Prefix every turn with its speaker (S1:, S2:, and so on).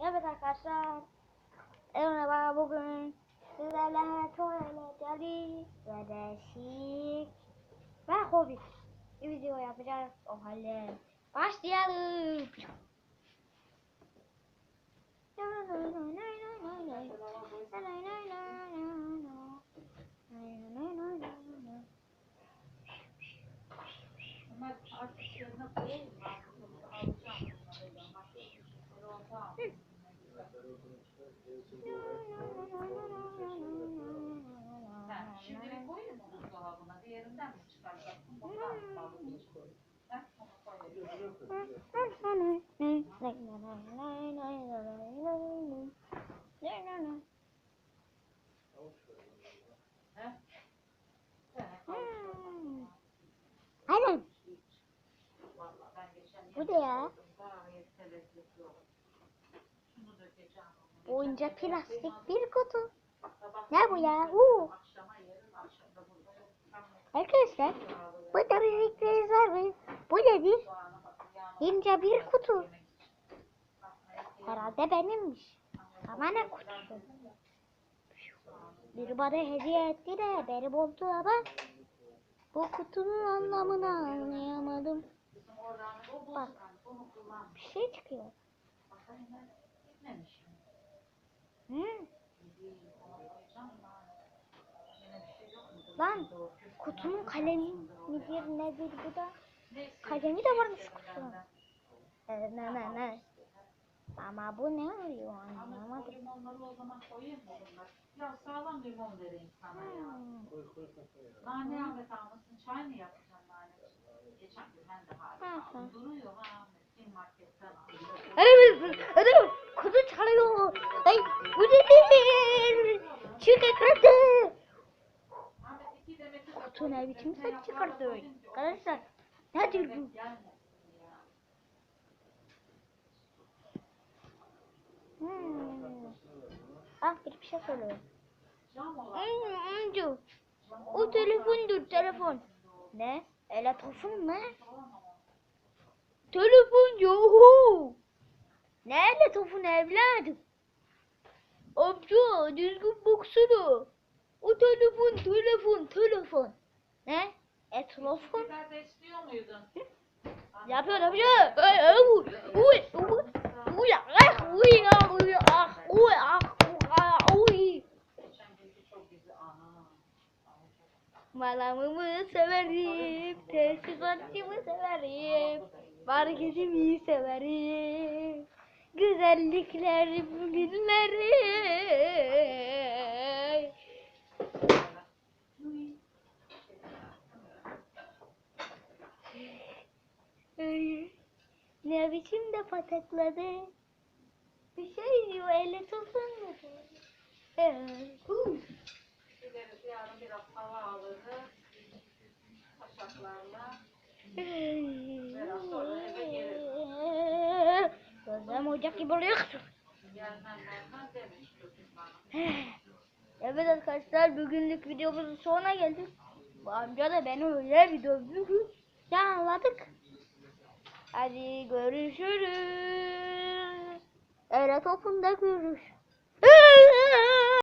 S1: Evet arkadaşlar. Merhaba bugün sizlerle çok eğlenceli ve değişik ve hobi bir video yapacağız. O halde başlayalım.
S2: Ama artık yerine koyayım mı? Alacağım bunları ama. Böyle olmaz. Sen şimdilik koyayım mı buzdolabına? Diğerinden mi çıkaracaksın? Bakar mısın? Heh, onu koyayım. Heh. Sen
S1: Aynen.
S2: Vallahi ben geçen
S1: Bu ne ya?
S2: Gayet de lezzetli olur. Şunu dökeceğim. onu.
S1: Oyuncak
S2: Geçen de
S1: plastik bir kutu. Ne bu ya? Huu. Arkadaşlar bu da bir fikriniz var mı? Bu nedir? İnce bir kutu. Herhalde benimmiş. Ama ne kutusu? Bir bana hediye etti de benim oldu ama bu kutunun anlamını anlayamadım. Bak. Bir şey çıkıyor.
S2: Mu?
S1: Lan kutunun kalemi midir nedir bu da? Kalemi de varmış kutunun. Evet, ne ne ne. Ama bu ne
S2: o
S1: anlamadım.
S2: Ya sağlam limon vereyim sana ya.
S1: Hmm.
S2: Nane Ahmet almasın çay mı yapacağım nane? Geçen gün ben de aldım. Duruyor ha Ahmet. Marketten aldım.
S1: Evet, evet, kutu çalıyor. Ay, bu nedir? Çık ekranı.
S2: Ahmet iki demeti de
S1: Kutu ne biçim
S2: Ne koydum ki o
S1: Arkadaşlar, nedir bu? Hmm. Ah, bir şey söylüyor. Hmm, amca, o telefondur, telefon. Ne? Ele telefon ne?
S2: falan ama.
S1: Telefon yok. Ne ele telefon evladım? Amca, düzgün baksana. O telefon, telefon, telefon. Ne? E telefon?
S2: Biber de istiyor muydun?
S1: Yapıyor, yapıyor. Uy, uy, uy. Uy, ah, uy, ah, uy, ah, uy, ah, ah, uy.
S2: Güzel. Ana.
S1: Malamımı severim, tesisatçımı severim, marketimi severim. Güzellikler bugünleri. Ay, Biçim de patakladı. Bir şey diyor, elle tutun mu? Evet.
S2: Gideriz yarın biraz hava alırız. Taşaklarla. Biraz sonra eve geliriz.
S1: Gözlem ocak gibi oluyor.
S2: Gelmem gelmem demiş çocuk bana.
S1: Evet arkadaşlar bugünlük videomuzun sonuna geldik. Bu amca da beni öyle bir dövdü ki ya anladık. Hadi görüşürüz. Öyle topunda görüş.